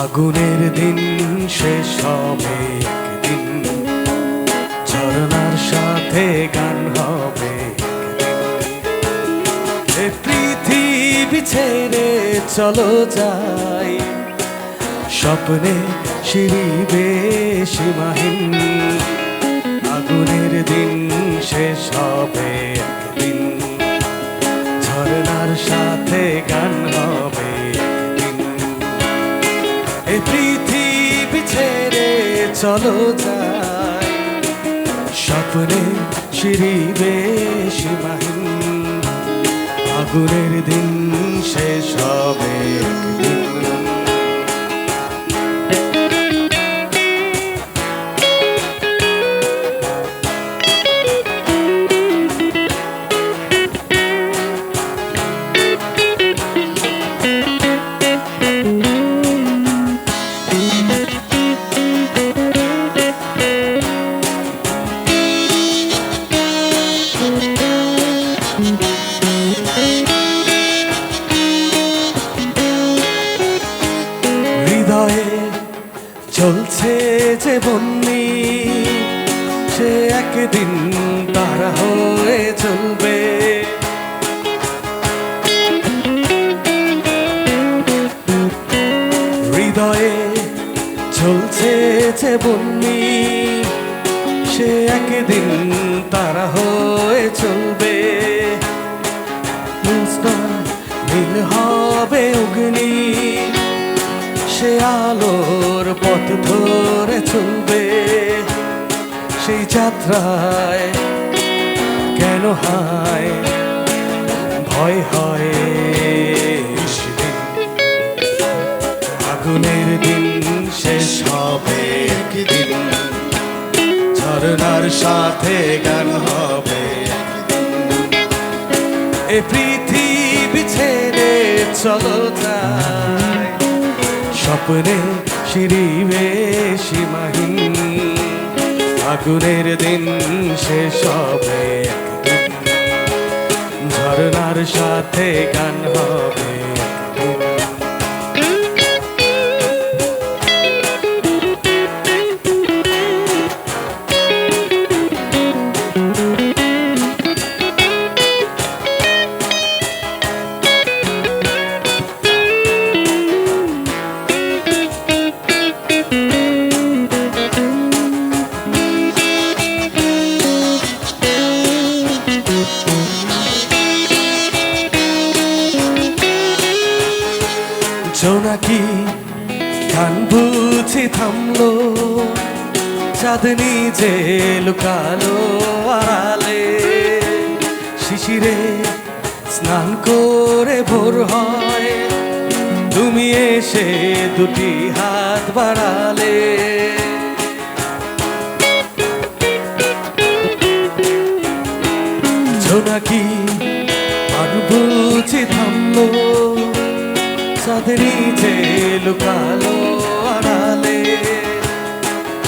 আগুনের দিন শেষ হবে একদিন। ঝরনার সাথে গান হবে এ পৃথিবী ছেড়ে চলো যাই। স্বপ্নে সিঁড়িবে সীমাহীন আগুনের দিন শেষ হবে চলো যাই। স্বপ্নে সিঁড়িবে সীমাহীন আগুনের দিন শেষ হবে যে বন্যি, সে একদিন তারা হয়ে চলবে। হৃদয়ে চলছে যে বন্যি, সে একদিন তারা হয়ে চলবে। নীল হবে অগ্নি, সে আলোর পথ ধরে চলবে সেই যাত্রায়। কেন হায়? ভয় হয় আগুনের দিন শেষ হবে একদিন। ঝরনার সাথে গান হবে এ পৃথিবী ছেড়ে চলো যায় স্বপ্নে সিঁড়িবে সীমাহীন আগুনের দিন সে সবে ঝরনার সাথে গান হবে। জোনাকি গান বুঝি থামলো, চাঁদ নিজে লুকালো আড়ালে। শিশিরে স্নান করে ভোর হয়, তুমি এসে দুটি হাত বাড়ালে। জোনাকি চাঁদের নিচে লুকালো আড়ালে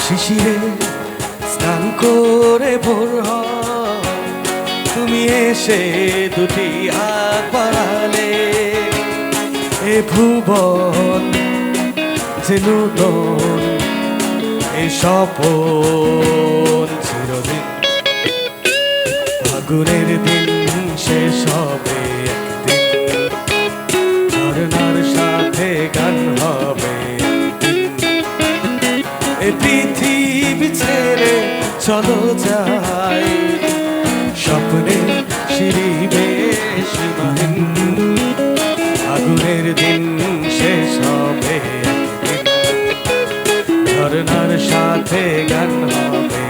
শিশিরে স্নান করে ভোর তুমি এসে দুটি হাত বাড়ালে, এ ভুবন যে নূতন, এ স্বপন চিরদিন। আগুনের দিন চলো যাই। স্বপ্নে সিঁড়িবে সীমাহীন আগুনের দিন শেষ হবে একদিন। সাথে গান হবে।